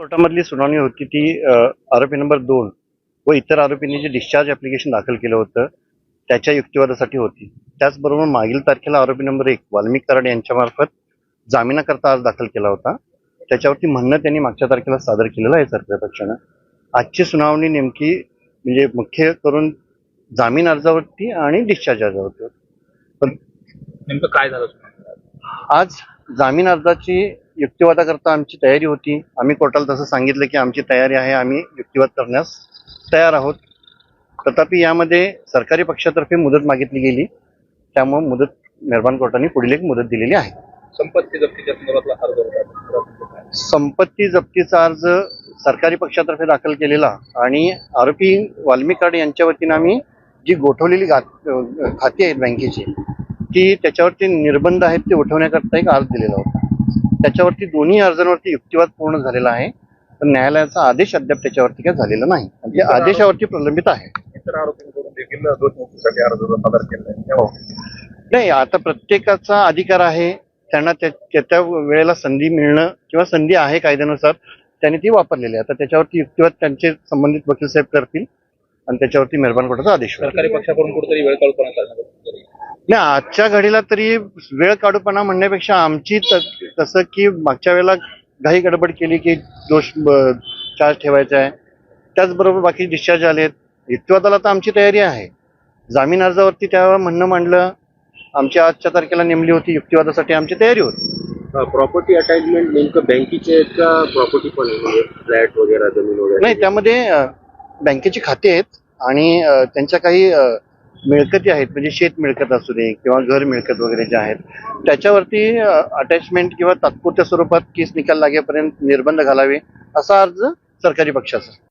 कोर्टामधली सुनावणी होती ती आरोपी नंबर दोन व इतर आरोपींनी जे डिस्चार्ज ऍप्लिकेशन दाखल केलं होतं त्याच्या युक्तिवादासाठी होती. त्याचबरोबर मागील तारखेला आरोपी नंबर एक वाल्मिक कराड यांच्यामार्फत जामिनाकरता अर्ज दाखल केला होता. त्याच्यावरती म्हणणं त्यांनी मागच्या तारखेला सादर केलेलं आहे सरकार पक्षानं. आजची सुनावणी नेमकी म्हणजे मुख्य करून जामीन अर्जावरती आणि डिस्चार्ज अर्जावरती होती. पण नेमकं काय झालं आज जामीन अर्जाची युक्तिवादाकरता आमची तयारी होती. आम्ही कोर्टाला तसं सांगितलं की आमची तयारी आहे आम्ही युक्तिवाद करण्यास तयार आहोत. तथापि यामध्ये सरकारी पक्षातर्फे मुदत मागितली गेली. त्यामुळे मुदत मेहरबान कोर्टाने पुढील एक मुदत दिलेली आहे. संपत्ती जप्तीच्या संदर्भातला अर्ज संपत्ती जप्तीचा अर्ज सरकारी पक्षातर्फे दाखल केलेला आणि आरोपी वाल्मिक कराड यांच्या वतीनं आम्ही जी गोठवलेली खाती आहेत बँकेची ती त्याच्यावरती निर्बंध आहेत ते उठवण्याकरता एक अर्ज दिलेला होता. त्याच्यावरती दोन्ही अर्जांवरती युक्तिवाद पूर्ण झालेला आहे. पण न्यायालयाचा आदेश अद्याप त्याच्यावरती काय झालेला नाही. आणि ते आदेशावरती प्रलंबित आहे. इतर आरोपींकडून देखील दोन मुक्तीसाठी अर्ज सादर केला हो नाही आता प्रत्येकाचा अधिकार आहे. त्यांना त्या त्या- त्या वेळेला संधी मिळणं किंवा संधी आहे कायद्यानुसार त्यांनी ती वापरलेली आहे. आता त्याच्यावरती युक्तिवाद त्यांचे संबंधित वकील साहेब करतील आणि त्याच्यावरती मेहरबान कोर्टाचा आदेश सरकारी पक्षाकडून कुठेतरी वेळ करण्यात नाही आजच्या घडीला तरी वेळ काढूपणा म्हणण्यापेक्षा आमची तसं की मागच्या वेळेला घाई गडबड केली की दोष चार्ज ठेवायचा आहे. त्याचबरोबर बाकी डिस्चार्ज आलेत युक्तिवादाला तर आमची तयारी आहे. जामीन अर्जावरती त्यावेळेला म्हणणं मांडलं. आमची आजच्या तारखेला नेमली होती. युक्तिवादासाठी आमची तयारी होती. प्रॉपर्टी अटॅचमेंट नेमकं बँकेचे आहेत का? प्रॉपर्टी पण आहे. म्हणजे फ्लॅट वगैरे जमीन वगैरे? नाही त्यामध्ये बँकेची खाती आहेत आणि त्यांच्या काही मिळकती आहेत म्हणजे शेत मिळकत असू दे किंवा घर मिळकत वगैरे जे आहेत त्याच्यावरती अटॅचमेंट किंवा तात्पुरत्या स्वरूपात केस निकाल लागेपर्यंत निर्बंध घालावे असा अर्ज सरकारी पक्षाचा.